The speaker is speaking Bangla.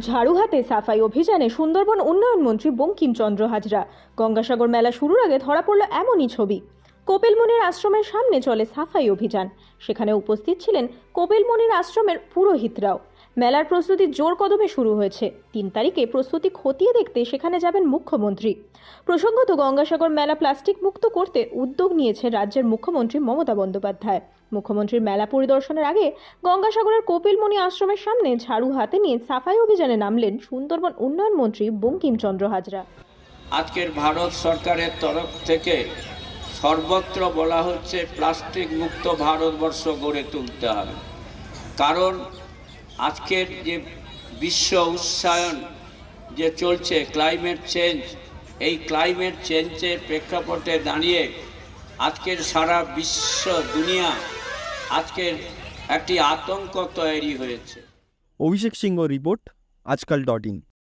ঝাড়ু হাতে সাফাই অভিযানে সুন্দরবন উন্নয়ন মন্ত্রী বঙ্কিমচন্দ্র হাজরা। গঙ্গাসাগর মেলা শুরুর আগে ধরা পড়ল এমনই ছবি। কপিলমুনির আশ্রমের সামনে চলে সাফাই অভিযান। সেখানে উপস্থিত ছিলেন কপিলমুনির আশ্রমের পুরোহিতরাও। মেলার প্রস্তুতি জোর কদমে শুরু হয়েছে। তিন তারিখে প্রস্তুতি খতিয়ে দেখতে সেখানে যাবেন মুখ্যমন্ত্রী। প্রসঙ্গত, গঙ্গাসাগর মেলা প্লাস্টিক মুক্ত করতে উদ্যোগ নিয়েছে রাজ্যের মুখ্যমন্ত্রী মমতা বন্দ্যোপাধ্যায়। মুখ্যমন্ত্রীর মেলা পরিদর্শনের আগে গঙ্গাসাগরের কপিলমুনি আশ্রমের সামনে ঝাড়ু হাতে নিয়ে সাফাই অভিযানে নামলেন সুন্দরবন উন্নয়ন মন্ত্রী বঙ্কিমচন্দ্র হাজরা। আজকের ভারত সরকারের তরফ থেকে সর্বত্র বলা হচ্ছে, প্লাস্টিক মুক্ত ভারতবর্ষ গড়ে তুলতে হবে। কারণ আজকের যে বিশ্ব উষ্ণায়ন যে চলছে ক্লাইমেট চেঞ্জ এই ক্লাইমেট চেঞ্জের প্রেক্ষাপটে দাঁড়িয়ে আজকের সারা বিশ্ব দুনিয়া আজকের একটি আতঙ্ক তৈরি হয়েছে। Abhishek Singha report, Aajkaal dot in.